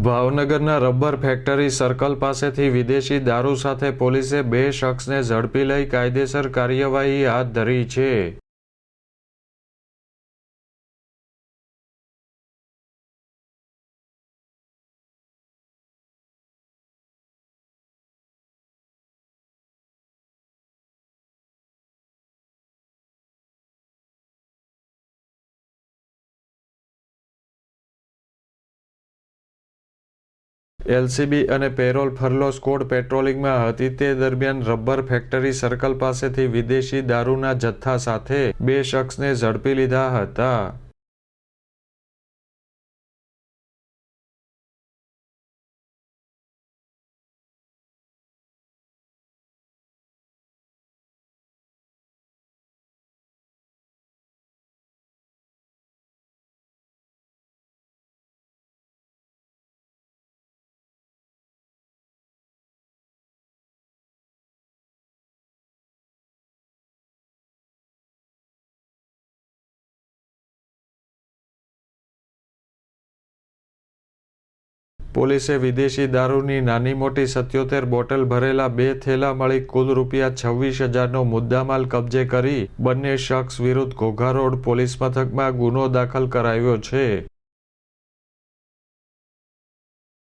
ભાવનગરના rubber factory circle પાસેથી વિદેશી દારૂ સાથે પોલીસે બે શખ્સને ઝડપી લઈ કાયદેસર કાર્યવાહી હાથ ધરી છે. એલસીબી અને પેરોલ ફરલો સ્કોડ પેટ્રોલિંગમાં હતી. તે દરમિયાન રબર ફેક્ટરી સર્કલ પાસેથી વિદેશી દારૂના જથ્થા સાથે બે શખ્સને ઝડપી લીધા હતા. પોલીસે વિદેશી દારૂની નાની મોટી સત્યોતેર બોટલ ભરેલા બે થેલા મળી કુલ રૂપિયા છવ્વીસ હજારનો મુદ્દામાલ કબજે કરી બંને શખ્સ વિરુદ્ધ ઘોઘા રોડ પોલીસ મથકમાં ગુનો દાખલ કરાયો છે.